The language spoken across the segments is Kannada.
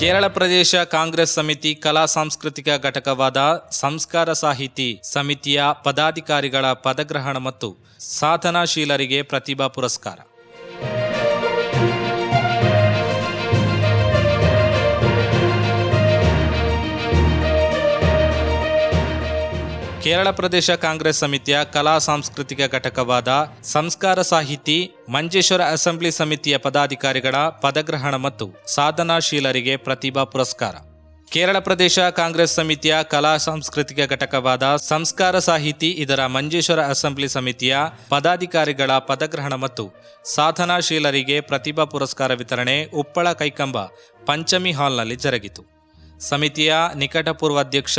ಕೇರಳ ಪ್ರದೇಶ ಕಾಂಗ್ರೆಸ್ ಸಮಿತಿ ಕಲಾ ಸಾಂಸ್ಕೃತಿಕ ಘಟಕವಾದ ಸಂಸ್ಕಾರ ಸಾಹಿತಿ ಸಮಿತಿಯ ಪದಾಧಿಕಾರಿಗಳ ಪದಗ್ರಹಣ ಮತ್ತು ಸಾಧನಾಶೀಲರಿಗೆ ಪ್ರತಿಭಾ ಪುರಸ್ಕಾರ. ಕೇರಳ ಪ್ರದೇಶ ಕಾಂಗ್ರೆಸ್ ಸಮಿತಿಯ ಕಲಾ ಸಾಂಸ್ಕೃತಿಕ ಘಟಕವಾದ ಸಂಸ್ಕಾರ ಸಾಹಿತಿ ಮಂಜೇಶ್ವರ ಅಸೆಂಬ್ಲಿ ಸಮಿತಿಯ ಪದಾಧಿಕಾರಿಗಳ ಪದಗ್ರಹಣ ಮತ್ತು ಸಾಧನಾಶೀಲರಿಗೆ ಪ್ರತಿಭಾ ಪುರಸ್ಕಾರ. ಕೇರಳ ಪ್ರದೇಶ ಕಾಂಗ್ರೆಸ್ ಸಮಿತಿಯ ಕಲಾ ಸಾಂಸ್ಕೃತಿಕ ಘಟಕವಾದ ಸಂಸ್ಕಾರ ಸಾಹಿತಿ ಇದರ ಮಂಜೇಶ್ವರ ಅಸೆಂಬ್ಲಿ ಸಮಿತಿಯ ಪದಾಧಿಕಾರಿಗಳ ಪದಗ್ರಹಣ ಮತ್ತು ಸಾಧನಾಶೀಲರಿಗೆ ಪ್ರತಿಭಾ ಪುರಸ್ಕಾರ ವಿತರಣೆ ಉಪ್ಪಳ ಕೈಕಂಬ ಪಂಚಮಿ ಹಾಲ್ನಲ್ಲಿ ಜರುಗಿತು. ಸಮಿತಿಯ ನಿಕಟಪೂರ್ವ ಅಧ್ಯಕ್ಷ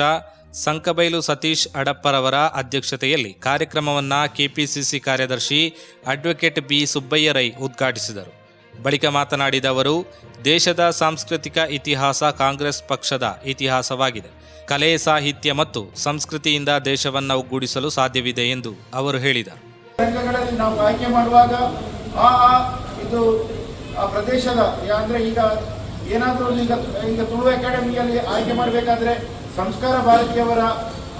ಸಂಕಬೈಲು ಸತೀಶ್ ಅಡಪ್ಪರವರ ಅಧ್ಯಕ್ಷತೆಯಲ್ಲಿ ಕಾರ್ಯಕ್ರಮವನ್ನು ಕೆಪಿಸಿಸಿ ಕಾರ್ಯದರ್ಶಿ ಅಡ್ವೊಕೇಟ್ ಬಿ ಸುಬ್ಬಯ್ಯ ರೈ ಉದ್ಘಾಟಿಸಿದರು. ಬಳಿಕ ಮಾತನಾಡಿದ ಅವರು, ದೇಶದ ಸಾಂಸ್ಕೃತಿಕ ಇತಿಹಾಸ ಕಾಂಗ್ರೆಸ್ ಪಕ್ಷದ ಇತಿಹಾಸವಾಗಿದೆ. ಕಲೆ, ಸಾಹಿತ್ಯ ಮತ್ತು ಸಂಸ್ಕೃತಿಯಿಂದ ದೇಶವನ್ನು ಒಗ್ಗೂಡಿಸಲು ಸಾಧ್ಯವಿದೆ ಎಂದು ಅವರು ಹೇಳಿದರು. ನಾವು ಆಯ್ಕೆ ಮಾಡುವಾಗ, ಆ ಇದು, ಆ ಪ್ರದೇಶದ, ಅಂದ್ರೆ ಈಗ ಏನಾದರೂ ಈಗ ಈಗ ತುಳು ಅಕಾಡೆಮಿಯಲ್ಲಿ ಆಯ್ಕೆ ಮಾಡಬೇಕಾದ್ರೆ ಸಂಸ್ಕಾರ ಭಾರತಿಯವರ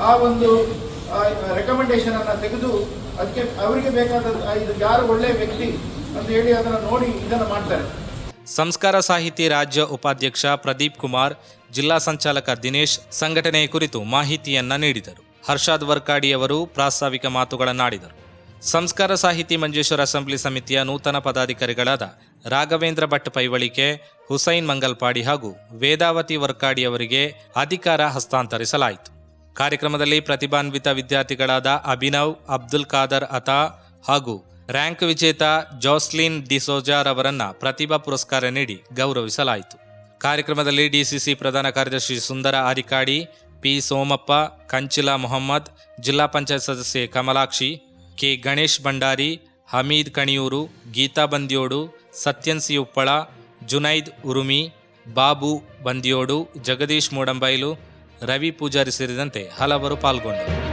ಆ ಒಂದು ರೆಕಮೆಂಡೇಶನ್ ಅನ್ನ ತೆಗೆದು ಅದಕ್ಕೆ ಅವರಿಗೆ ಬೇಕಾದ ಇದು ಯಾರು ಒಳ್ಳೆಯ ವ್ಯಕ್ತಿ ಅಂತ ಹೇಳಿ ಅದನ್ನು ನೋಡಿ ಇದನ್ನು ಮಾಡ್ತಾರೆ. ಸಂಸ್ಕಾರ ಸಾಹಿತಿ ರಾಜ್ಯ ಉಪಾಧ್ಯಕ್ಷ ಪ್ರದೀಪ್ ಕುಮಾರ್, ಜಿಲ್ಲಾ ಸಂಚಾಲಕ ದಿನೇಶ್ ಸಂಘಟನೆಯ ಕುರಿತು ಮಾಹಿತಿಯನ್ನ ನೀಡಿದರು. ಹರ್ಷಾದ್ ವರ್ಕಾಡಿಯವರು ಪ್ರಾಸ್ತಾವಿಕ ಮಾತುಗಳನ್ನಾಡಿದರು. ಸಂಸ್ಕಾರ ಸಾಹಿತಿ ಮಂಜೇಶ್ವರ ಅಸೆಂಬ್ಲಿ ಸಮಿತಿಯ ನೂತನ ಪದಾಧಿಕಾರಿಗಳಾದ ರಾಘವೇಂದ್ರ ಭಟ್ ಪೈವಳಿಕೆ, ಹುಸೈನ್ ಮಂಗಲ್ಪಾಡಿ ಹಾಗೂ ವೇದಾವತಿ ವರ್ಕಾಡಿಯವರಿಗೆ ಅಧಿಕಾರ ಹಸ್ತಾಂತರಿಸಲಾಯಿತು. ಕಾರ್ಯಕ್ರಮದಲ್ಲಿ ಪ್ರತಿಭಾನ್ವಿತ ವಿದ್ಯಾರ್ಥಿಗಳಾದ ಅಭಿನವ್, ಅಬ್ದುಲ್ ಖಾದರ್ ಅತಾ ಹಾಗೂ ರ್ಯಾಂಕ್ ವಿಜೇತ ಜೋಸ್ಲಿನ್ ಡಿಸೋಜಾರ್ ಅವರನ್ನು ಪ್ರತಿಭಾ ಪುರಸ್ಕಾರ ನೀಡಿ ಗೌರವಿಸಲಾಯಿತು. ಕಾರ್ಯಕ್ರಮದಲ್ಲಿ ಡಿಸಿಸಿ ಪ್ರಧಾನ ಕಾರ್ಯದರ್ಶಿ ಸುಂದರ ಆರಿಕಾಡಿ, ಪಿ ಸೋಮಪ್ಪ, ಕಂಚಿಲಾ ಮೊಹಮ್ಮದ್, ಜಿಲ್ಲಾ ಪಂಚಾಯತ್ ಸದಸ್ಯೆ ಕಮಲಾಕ್ಷಿ, ಕೆ ಗಣೇಶ್ ಭಂಡಾರಿ ಹಮೀದ್ ಕಣಿಯೂರು, ಗೀತಾ ಬಂದ್ಯೋಡು, ಸತ್ಯನ್ ಸಿ ಉಪ್ಪಳ, ಜುನೈದ್ ಉರುಮಿ, ಬಾಬು ಬಂದಿಯೋಡು, ಜಗದೀಶ್ ಮೂಡಂಬೈಲು, ರವಿ ಪೂಜಾರಿ ಸೇರಿದಂತೆ ಹಲವರು ಪಾಲ್ಗೊಂಡರು.